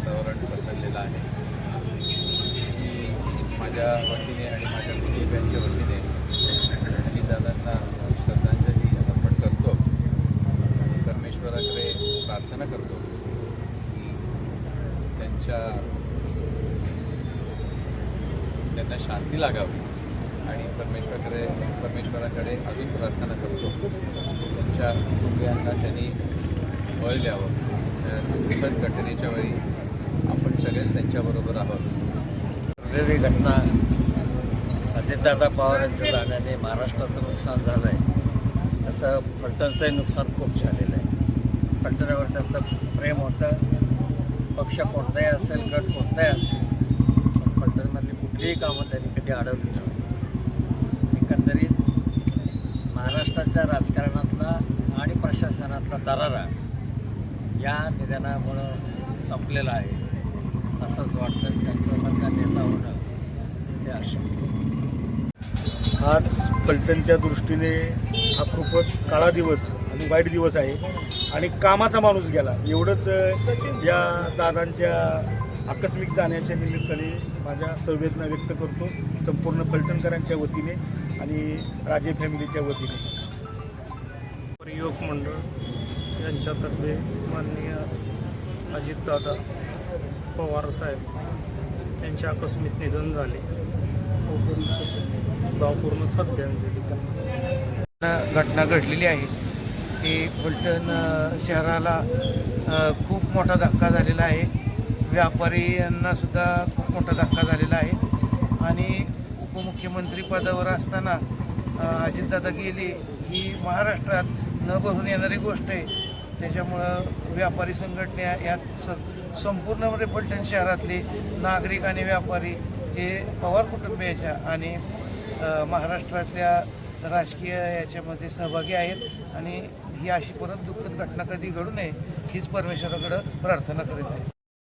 वातावरण पसरलेलं आहे. मी माझ्या वतीने आणि माझ्या कुटुंबियांच्या वतीने दादांना श्रद्धांजली अर्पण करतो. आणि परमेश्वराकडे प्रार्थना करतो की त्यांच्या त्यांना शांती लागावी आणि परमेश्वराकडे परमेश्वराकडे अजून प्रार्थना करतो. त्यांच्या कुटुंबियांना त्यांनी बळ द्यावं. दुःखद घटनेच्या वेळी सगळेच त्यांच्याबरोबर आहोत. घडलेली घटना अजितदादा पवार यांच्या जाण्याने महाराष्ट्राचं नुकसान झालं आहे तसं फलटणचंही नुकसान खूप झालेलं आहे. फलटणावर त्यांचं प्रेम होतं. पक्ष कोणताही असेल गट कोणताही असेल पण फलटणमधली कुठलीही कामं त्यांनी कधी अडवली नव्हती एकंदरीत महाराष्ट्राच्या राजकारणातला आणि प्रशासनातला दरारा या निधनामुळं संपलेला आहे. असंच वाटतं त्यांच्यासारखा नेता होणं हे अशक्य आज पलटणच्या दृष्टीने हा खूपच काळा दिवस आणि वाईट दिवस आहे. आणि कामाचा माणूस गेला. एवढंच या दादांच्या आकस्मिक जाण्याच्या निमित्ताने माझ्या संवेदना व्यक्त करतो संपूर्ण पलटणकरांच्या वतीने आणि राजे फॅमिलीच्या वतीने. युवक मंडळ यांच्यातर्फे माननीय अजितदादा पवार साहेब यांचे आकस्मिक निधन झाले. भावपूर्ण श्रद्धांजली त्यांना घटना घडलेली आहे. की फलटण शहराला खूप मोठा धक्का झालेला आहे. व्यापाऱ्यांना सुद्धा खूप मोठा धक्का झालेला आहे. आणि उपमुख्यमंत्री पदावर असताना अजितदादा गेले. ही महाराष्ट्रात न बसून येणारी गोष्ट आहे. त्याच्यामुळं व्यापारी संघटना यात स संपूर्णपणे फलटण शहरातले नागरिक आणि व्यापारी हे पवार कुटुंबियाच्या आणि महाराष्ट्रातल्या राजकीय याच्यामध्ये सहभागी आहेत आणि ही अशी परत दुःखद घटना कधी घडू नये हीच परमेश्वराकडं प्रार्थना करीत आहे.